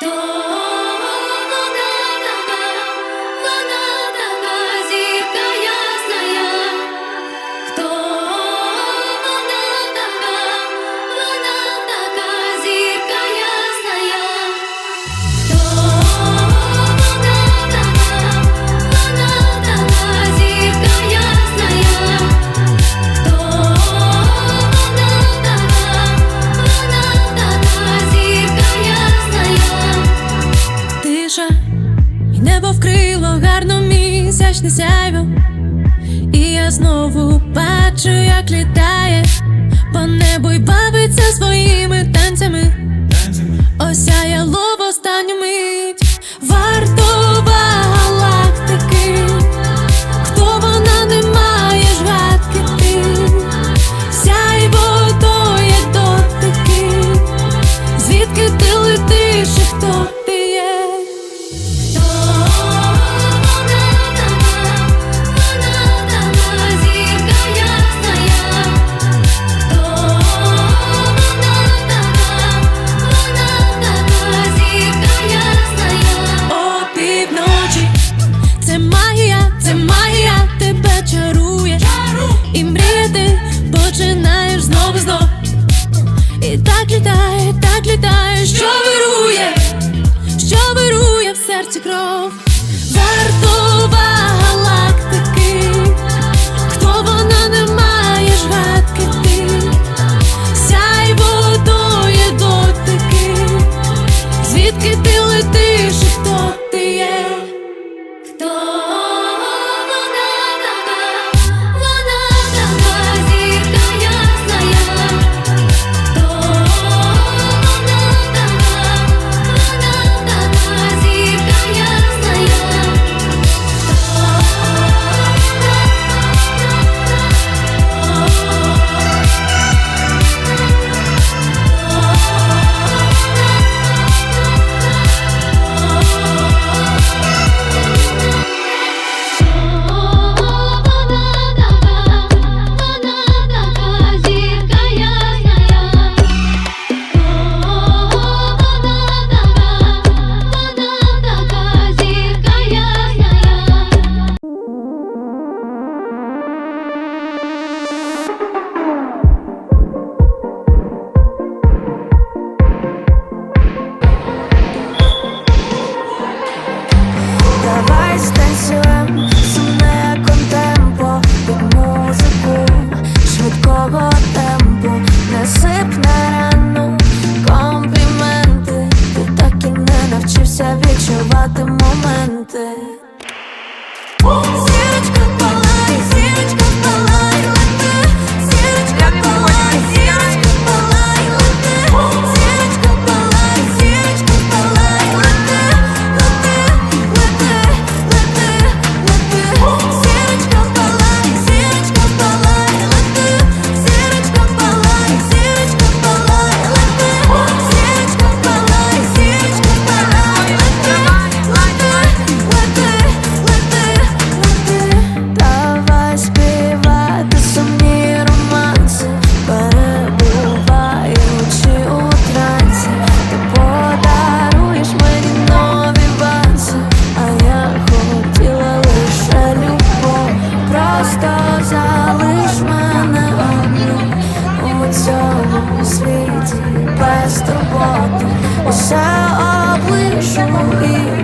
Хто І небо вкрило гарно місячне сяйво. І я знову бачу, як літає по небу й бачу що вирує, що вирує в серці кров, вартова галактики, хто вона не має жгатки ти, сяй водоє дотики, звідки ти летиш? wanted. залиш мене одну у цьому світі без турботи. Усе облишу і